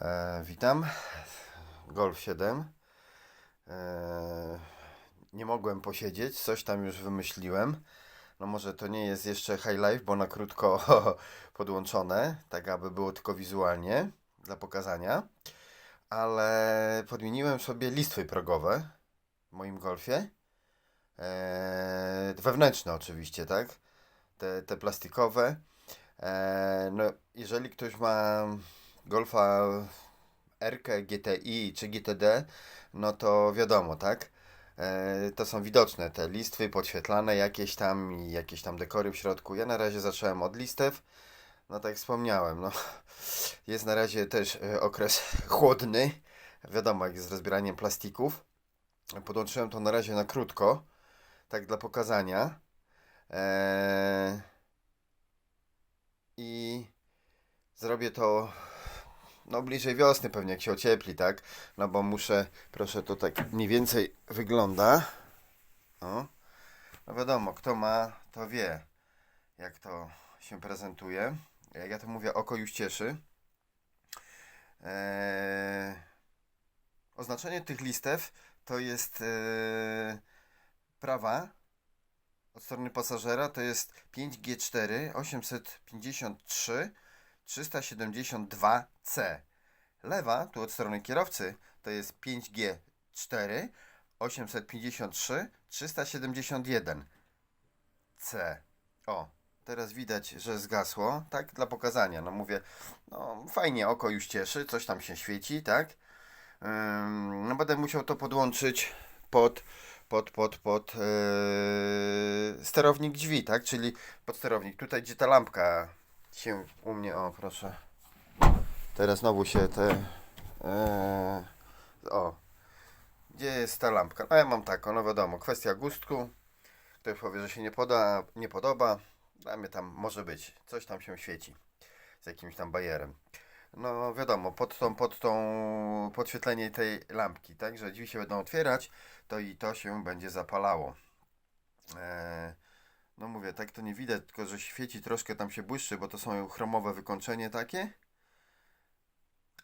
E, witam. Golf 7. E, nie mogłem posiedzieć, coś tam już wymyśliłem. No może to nie jest jeszcze high life, bo na krótko podłączone, tak aby było tylko wizualnie dla pokazania. Ale podmieniłem sobie listwy progowe w moim golfie. E, wewnętrzne oczywiście, tak? Te, te plastikowe. E, no, jeżeli ktoś ma Golfa RK, GTI czy GTD, no to wiadomo, tak? E, to są widoczne te listwy podświetlane jakieś tam i jakieś tam dekory w środku. Ja na razie zacząłem od listew. No tak wspomniałem, no jest na razie też e, okres chłodny. Wiadomo, jak jest z rozbieraniem plastików. Podłączyłem to na razie na krótko, tak dla pokazania. Eee, I zrobię to no bliżej wiosny pewnie, jak się ociepli, tak? No bo muszę, proszę, to tak mniej więcej wygląda. O. No wiadomo, kto ma, to wie, jak to się prezentuje. Jak ja to mówię, oko już cieszy. Eee, oznaczenie tych listew to jest eee, prawa od strony pasażera to jest 5G4 853 372C. Lewa, tu od strony kierowcy, to jest 5G4 853 371C. O, teraz widać, że zgasło, tak, dla pokazania. No mówię, no fajnie, oko już cieszy, coś tam się świeci, tak. Ym, no będę musiał to podłączyć pod pod, pod, pod yy, sterownik drzwi, tak? Czyli pod sterownik. Tutaj, gdzie ta lampka się u mnie, o proszę. Teraz znowu się te. Yy, o. Gdzie jest ta lampka? No ja mam taką, no wiadomo, kwestia gustku. Ktoś powie, że się nie, poda, nie podoba. Dla mnie tam może być. Coś tam się świeci. Z jakimś tam bajerem. No wiadomo, pod tą, pod tą podświetlenie tej lampki, tak? Że drzwi się będą otwierać, to i to się będzie zapalało. Eee, no mówię, tak to nie widać, tylko że świeci troszkę tam się błyszczy, bo to są chromowe wykończenie takie.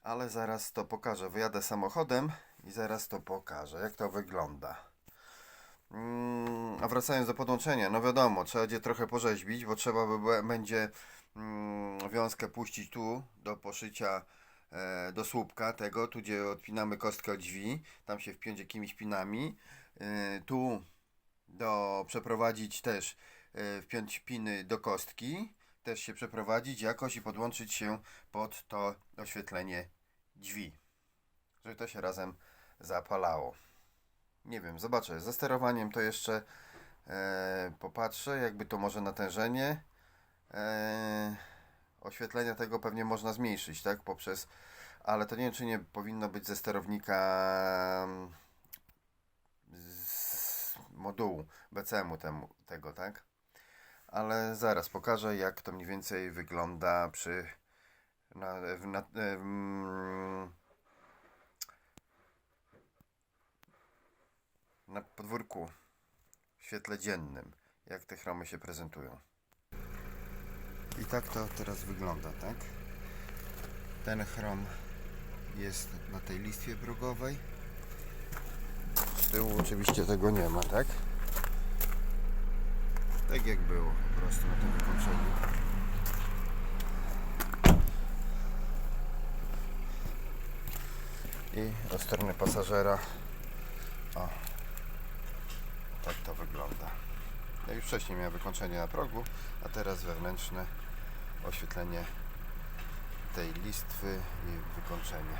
Ale zaraz to pokażę. Wyjadę samochodem i zaraz to pokażę, jak to wygląda. Mm, a wracając do podłączenia, no wiadomo, trzeba będzie trochę porzeźbić, bo trzeba by będzie mm, wiązkę puścić tu do poszycia e, do słupka tego, tu gdzie odpinamy kostkę od drzwi, tam się wpiąć jakimiś pinami. E, tu do przeprowadzić też, e, wpiąć piny do kostki, też się przeprowadzić jakoś i podłączyć się pod to oświetlenie drzwi, żeby to się razem zapalało. Nie wiem, zobaczę. Ze sterowaniem to jeszcze e, popatrzę, jakby to może natężenie. E, oświetlenia tego pewnie można zmniejszyć, tak? Poprzez, ale to nie wiem, czy nie powinno być ze sterownika mm, z modułu BCM-u temu, tego, tak? Ale zaraz pokażę, jak to mniej więcej wygląda przy na, na, em, na podwórku w świetle dziennym, jak te chromy się prezentują. I tak to teraz wygląda, tak? Ten chrom jest na tej listwie progowej. Z tyłu oczywiście tego nie ma, tak? Tak jak było po prostu na tym wykończeniu. I od strony pasażera o, tak to wygląda. Ja już wcześniej miałem wykończenie na progu, a teraz wewnętrzne oświetlenie tej listwy i wykończenie.